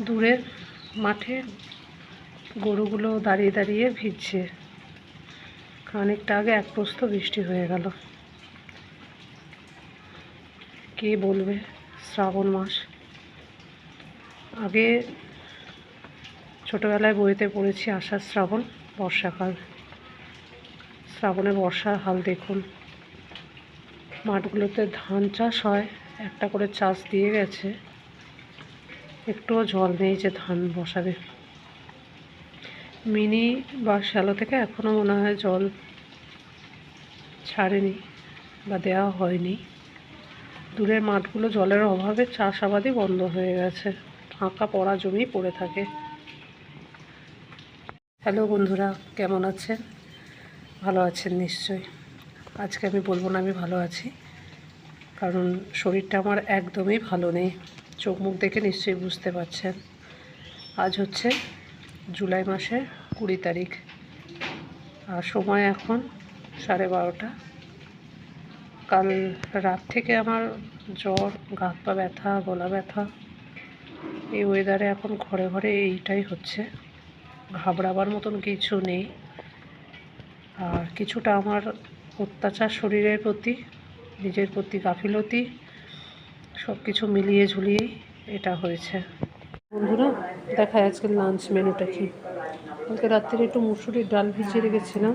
দূরের মাঠে গরুগুলো দাঁড়িয়ে দাঁড়িয়ে ভিজছে। খানিকটা আগে এক প্রস্ত বৃষ্টি হয়ে গেল। কে বলবে শ্রাবণ মাস? আগে ছোটোবেলায় বইতে পড়েছি আষাঢ় শ্রাবণ, বর্ষাকাল। শ্রাবণে বর্ষার হাল দেখুন। মাঠগুলোতে ধান চাষ হয়, একটা করে চাষ দিয়ে গেছে। একটুও জল নেই যে ধান বসাবে। মিনি বা শ্যালো থেকে এখনও মনে হয় জল ছাড়েনি বা দেওয়া হয়নি। দূরের মাঠগুলো জলের অভাবে চাষাবাদই বন্ধ হয়ে গেছে। ফাঁকা পড়া জমি পড়ে থাকে। হ্যালো বন্ধুরা, কেমন আছেন? ভালো আছেন নিশ্চয়ই। আজকে আমি বলব না আমি ভালো আছি, কারণ শরীরটা আমার একদমই ভালো নেই। চোখ মুখ দেখে নিশ্চয়ই বুঝতে পারছেন। আজ হচ্ছে জুলাই মাসের কুড়ি তারিখ আর সময় এখন সাড়ে বারোটা। কাল রাত থেকে আমার জ্বর, গাত পা ব্যথা, গলা ব্যথা, এই ওয়েদারে এখন ঘরে ঘরে এইটাই হচ্ছে। ঘাবড়াবার মতন কিছু নেই। আর কিছুটা আমার অত্যাচার শরীরের প্রতি, নিজের প্রতি গাফিলতি সব কিছু মিলিয়ে ঝুলিয়েই এটা হয়েছে। বন্ধুরা দেখায় আজকে লাঞ্চ মেনুটা কি। কালকে রাত্রে একটু মুসুরির ডাল ভিজিয়ে রেখেছিলাম।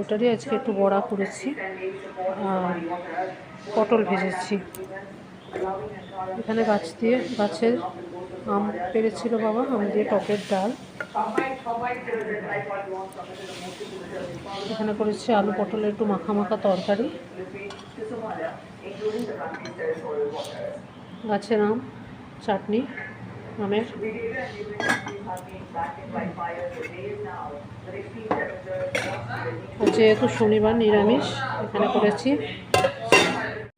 ওটারই আজকে একটু বড়া করেছি আর পটল ভেজেছি। এখানে গাছ দিয়ে গাছের আম পেরেছিল বাবা, আম দিয়ে টকের ডাল। এখানে করেছি আলু পটলের একটু মাখা মাখা তরকারি। গাছের আম, চাটনি, আমের। যেহেতু শনিবার, নিরামিষ, এখানে করেছি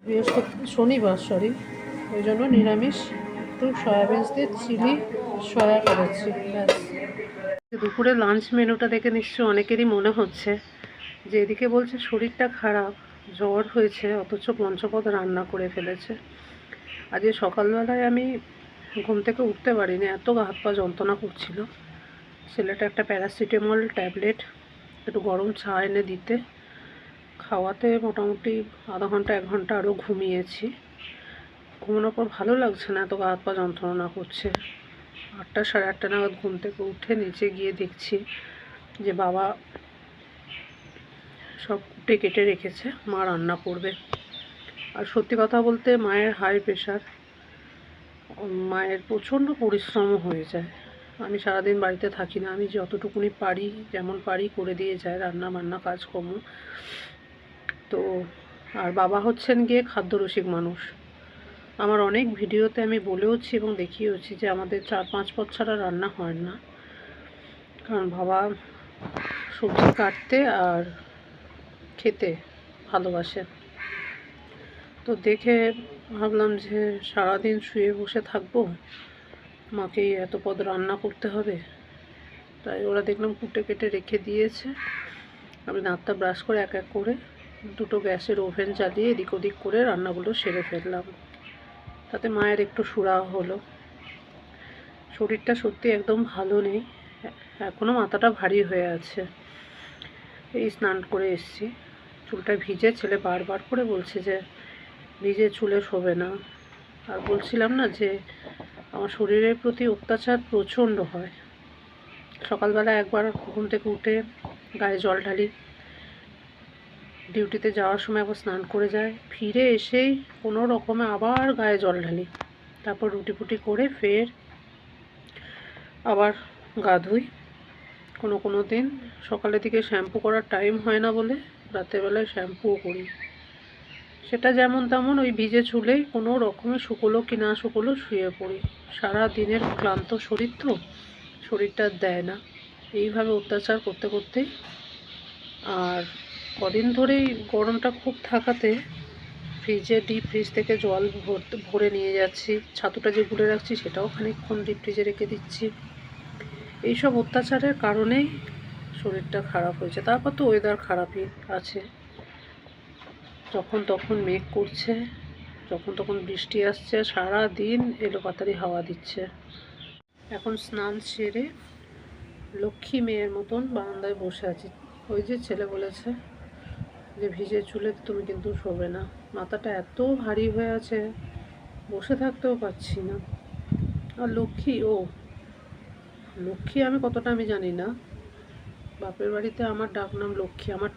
বৃহস্পতি শনিবার সরি ওই জন্য নিরামিষ। একটু সয়াবিনস দিয়ে চিলি, সয়া করেছি দুপুরে লাঞ্চ মেনুটা দেখে নিশ্চয়ই অনেকেরই মনে হচ্ছে যে এদিকে বলছে শরীরটা খারাপ, জ্বর হয়েছে, অথচ পঞ্চপদ রান্না করে ফেলেছে। আজকে সকালবেলায় আমি ঘুম থেকে উঠতে পারিনি, এত গা হাত পা যন্ত্রণা করছিল। ছেলেটা একটা প্যারাসিটামল ট্যাবলেট, একটু গরম চা এনে দিতে। খাওয়াতে মোটামুটি আধা ঘণ্টা, এক ঘণ্টা আরও ঘুমিয়েছি। ঘুমানোর পর ভালো লাগছে না, এত গা হাত পা যন্ত্রণা করছে। আটটা সাড়ে আটটা নাগাদ ঘুম থেকে উঠে নিচে গিয়ে দেখছি যে বাবা সব কুটে কেটে রেখেছে, মা রান্না করবে। আর সত্যি কথা বলতে মায়ের হাই প্রেশার মায়ের প্রচণ্ড পরিশ্রম হয়ে যায়। আমি সারাদিন বাড়িতে থাকি না, আমি যতটুকুনি পারি, যেমন পারি করে দিয়ে যায় রান্না বান্না কাজকর্ম। তো আর বাবা হচ্ছেন গিয়ে খাদ্যরসিক মানুষ। আমার অনেক ভিডিওতে আমি বলেওছি এবং দেখিয়েওছি যে আমাদের চার পাঁচ পথ ছাড়া রান্না হয় না। কারণ বাবা সবজি কাটতে আর খেতে ভালোবাসে তো দেখে ভাবলাম যে সারাদিন শুয়ে বসে থাকব। মাকে এত পদ রান্না করতে হবে। তাই ওরা দেখলাম কুটে কেটে রেখে দিয়েছে। আমি দাঁতটা ব্রাশ করে এক এক করে দুটো গ্যাসের ওভেন চালিয়ে এদিক ওদিক করে রান্নাগুলো সেরে ফেললাম। তাতে মায়ের একটু সুরা হলো। শরীরটা সত্যি একদম ভালো নেই। এখনও মাথাটা ভারী হয়ে আছে। এই স্নান করে এসছি। চুলটা ভিজে ছেলে বারবার করে বলছে যে ভিজে চুলে শোবে না। আর বলছিলাম না যে, আমার শরীরের প্রতি অত্যাচার প্রচণ্ড হয়। সকালবেলা একবার ঘুম থেকে উঠে গায়ে জল ঢালি। ডিউটিতে যাওয়ার সময় একবার স্নান করে যায়। ফিরে এসেই কোনো রকমে আবার গায়ে জল ঢালি। তারপর রুটি ফুটি করে ফের আবার গা ধুই। কোনো কোনো দিন সকালের দিকে শ্যাম্পু করার টাইম হয় না বলে রাতেরবেলায় শ্যাম্পুও করি। সেটা যেমন তেমন ওই ভিজে চুলেই কোনো রকমে শুকোলো কি না শুকোলো শুয়ে পড়ি। সারা দিনের ক্লান্ত শরীর তো শরীরটা দেয় না। এইভাবে অত্যাচার করতে করতেই আর কদিন ধরেই গরমটা খুব থাকাতে ফ্রিজে ডিপ ফ্রিজ থেকে জল ভরে নিয়ে যাচ্ছি। ছাতুটা যে গুলে রাখছি সেটাও খানিকক্ষণ ডিপ ফ্রিজে রেখে দিচ্ছি। এইসব অত্যাচারের কারণেই শরীরটা খারাপ হয়েছে। তারপর তো ওয়েদার খারাপই আছে। যখন তখন মেঘ করছে, যখন তখন বৃষ্টি আসছে সারা দিন এলোপাতারি হাওয়া দিচ্ছে। এখন স্নান সেরে লক্ষ্মী মেয়ের মতন বারান্দায় বসে আছি। ওই যে ছেলে বলেছে যে, ভিজে চুলে তুমি কিন্তু শোবে না। মাথাটা এত ভারী হয়ে আছে, বসে থাকতেও পারছি না। আর লক্ষ্মী, ও, লক্ষ্মী আমি কতটা আমি জানি না। বাপের বাড়িতে আমার ডাক নাম লক্ষ্মী। আমার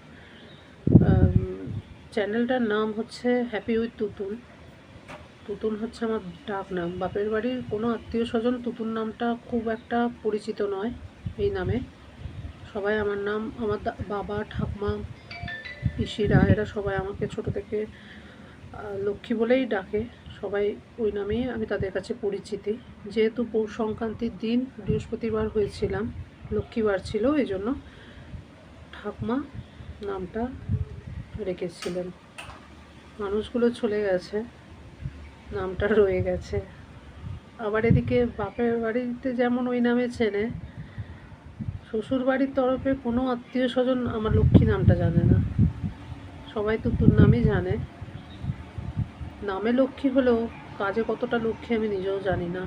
চ্যানেলটার নাম হচ্ছে হ্যাপি উইথ তুতুল তুতুল হচ্ছে আমার ডাক নাম। বাপের বাড়ির কোনো আত্মীয় স্বজন তুতুল নামটা খুব একটা পরিচিত নয় এই নামে। সবাই আমার নাম, আমার বাবা, ঠাকুমা, পিসিরা, এরা সবাই আমাকে ছোট থেকে লক্ষ্মী বলেই ডাকে। সবাই ওই নামেই আমি তাদের কাছে পরিচিতি। যেহেতু পৌষ সংক্রান্তির দিন, বৃহস্পতিবার হয়েছিলাম, লক্ষ্মীবার ছিল এই জন্য ঠাকুমা নামটা রেখেছিলেন। মানুষগুলো চলে গেছে, নামটা রয়ে গেছে। আবার এদিকে বাপের বাড়িতে যেমন ওই নামে চেনে শ্বশুর বাড়ির তরফে কোনো আত্মীয় স্বজন আমার লক্ষ্মী নামটা জানে না। সবাই তুতুর নামই জানে। নামে লক্ষ্মী হলেও কাজে কতটা লক্ষ্মী আমি নিজেও জানি না।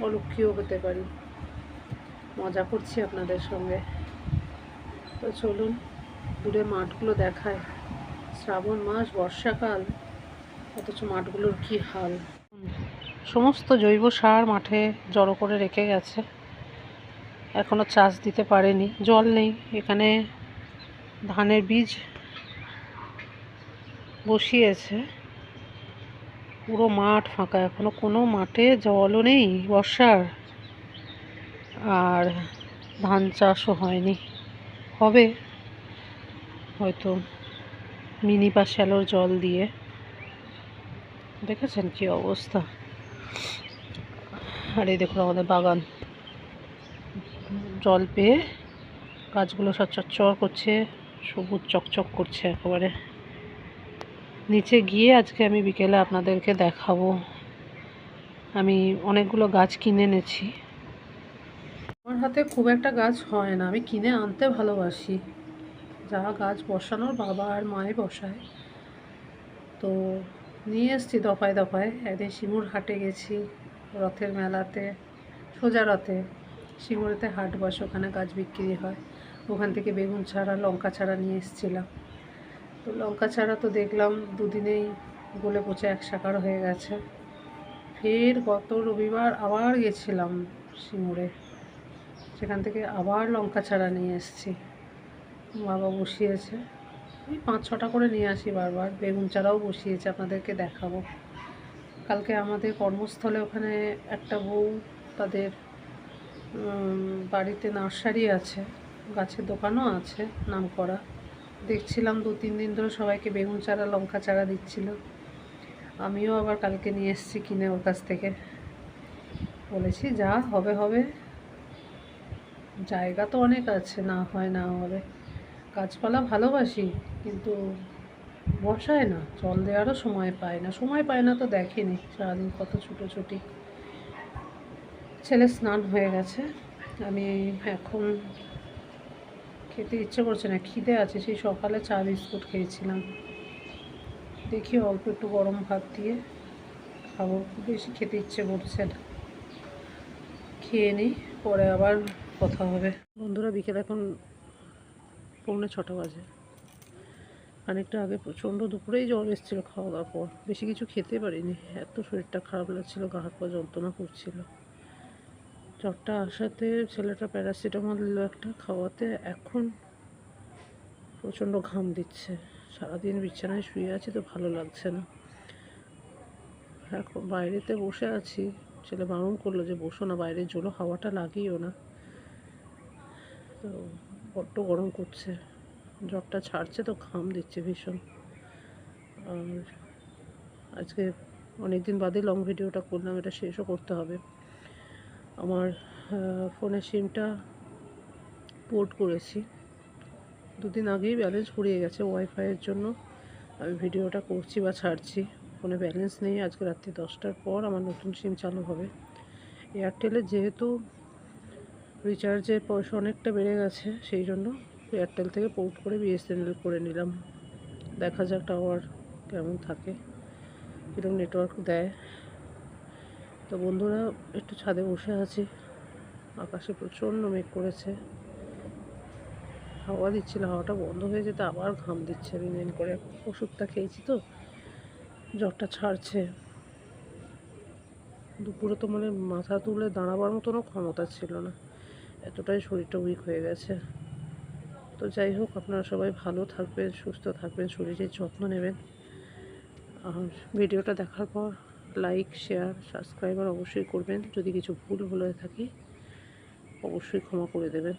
অলক্ষ্মীও হতে পারি। মজা করছি আপনাদের সঙ্গে। তো চলুন দূরে মাঠগুলো দেখায়। শ্রাবণ মাস, বর্ষাকাল, অথচ মাঠগুলোর কি হাল? সমস্ত জৈব সার মাঠে জড়ো করে রেখে গেছে। এখনও চাষ দিতে পারেনি, জল নেই। এখানে ধানের বীজ বসিয়েছে। পুরো মাঠ ফাঁকা, এখনও কোনো মাঠে জলও নেই, বর্ষার। আর ধান চাষও হয়নি। হবে হয়তো মিনি বা শ্যালোর জল দিয়ে। দেখেছেন কি অবস্থা? আর এই দেখুন আমাদের বাগান। জল পেয়ে গাছগুলো সব চচ্চর করছে, সবুজ চকচক করছে একেবারে। নিচে গিয়ে আজকে আমি বিকেলে আপনাদেরকে দেখাবো। আমি অনেকগুলো গাছ কিনে এনেছি। আমার হাতে খুব একটা গাছ হয় না, আমি কিনে আনতে ভালোবাসি। যা গাছ বসানোর বাবা আর মায়ে বসায়। তো নিয়ে এসছি দফায় দফায়। একদিন শিমুর হাটে গেছি রথের মেলাতে, সোজা রথে। সিঙ্গুরেতে হাট বসে, ওখানে গাছ বিক্রি হয়। ওখান থেকে বেগুন ছাড়া, লঙ্কা ছাড়া নিয়ে এসেছিলাম। তো লঙ্কা ছাড়া তো দেখলাম দুদিনেই গলে পচে এক সাকার হয়ে গেছে। ফের গত রবিবার আবার গেছিলাম শিমুরে সেখান থেকে আবার লঙ্কা ছাড়া নিয়ে এসেছি। বাবা বসিয়েছে। ওই পাঁচ, ছটা করে নিয়ে আসি বারবার। বেগুন চারাও বসিয়েছে, আপনাদেরকে দেখাবো। কালকে আমাদের কর্মস্থলে ওখানে একটা বউ তাদের বাড়িতে নার্সারি আছে, গাছের দোকানও আছে নাম করা দেখছিলাম দু, তিন দিন ধরে সবাইকে বেগুন চারা, লঙ্কা চারা দিচ্ছিল। আমিও আবার কালকে নিয়ে এসেছি কিনে ওর কাছ থেকে। বলেছি, যা হবে হবে। জায়গা তো অনেক আছে, না হয় না হবে। গাছপালা ভালোবাসি, কিন্তু বসায় না, জল দেওয়ারও সময় পায় না। সময় পায় না তো দেখেনি, সারাদিন কত ছুটোছুটি। ছেলে স্নান হয়ে গেছে, আমি এখন খেতে ইচ্ছে করছে না, খিদে আছে, সেই সকালে চা, বিস্কুট খেয়েছিলাম। দেখি অল্প একটু গরম ভাত দিয়ে খাব, বেশি খেতে ইচ্ছে করছে না। খেয়ে নিই, পরে আবার কথা হবে। বন্ধুরা, বিকেল এখন পৌনে ছটা বাজে। খানিকটা আগে প্রচণ্ড দুপুরেই জ্বর এসেছিল খাওয়া দাওয়ার পর। বেশি কিছু খেতে পারিনি। এত শরীরটা খারাপ লাগছিল, গা হাত পা যন্ত্রণা করছিল। জ্বরটা আসাতে ছেলেটা প্যারাসিটামল দিল একটা খাওয়াতে, এখন প্রচণ্ড ঘাম দিচ্ছে। সারাদিন বিছানায় শুয়ে আছি তো ভালো লাগছে না। এখন বাইরেতে বসে আছি। ছেলে বারণ করল যে, বসো না, বাইরে জোলো হাওয়াটা লাগিও না। তো বড্ড গরম করছে। জ্বরটা ছাড়ছে তো, ঘাম দিচ্ছে ভীষণ। আর আজকে অনেক দিন বাদে লং ভিডিওটা করলাম, এটা শেষও করতে হবে। আমার ফোনের সিমটা পোর্ট করেছি। দুদিন আগেই ব্যালেন্স ফুরিয়ে গেছে ওয়াইফাইয়ের জন্য। আমি ভিডিওটা করছি বা ছাড়ছি। ফোনে ব্যালেন্স নেই। আজকে রাত্রি দশটার পর আমার নতুন সিম চালু হবে। এয়ারটেলের যেহেতু রিচার্জের পয়সা অনেকটা বেড়ে গেছে, সেই জন্য এয়ারটেল থেকে পোর্ট করে বিএসএনএল করে নিলাম। দেখা যাক টাওয়ার কেমন থাকে কীরকম নেটওয়ার্ক দেয়। তো বন্ধুরা, একটু ছাদে বসে আছি। আকাশে প্রচণ্ড মেঘ করেছে। হাওয়া দিচ্ছিল, হাওয়াটা বন্ধ হয়ে যেতে আবার ঘাম দিচ্ছে দিন করে। ওষুধটা খেয়েছি তো, জ্বরটা ছাড়ছে। দুপুরে তো মানে মাথা তুলে দাঁড়াবার মতনও ক্ষমতা ছিল না। এতটাই শরীরটা উইক হয়ে গেছে। তো যাই হোক, আপনারা সবাই ভালো থাকবেন, সুস্থ থাকবেন, শরীরের যত্ন নেবেন। আর ভিডিওটা দেখার পর লাইক শেয়ার সাবস্ক্রাইবার অবশ্যই করবেন। যদি কিছু ভুল হয়ে থাকি, অবশ্যই ক্ষমা করে দেবেন।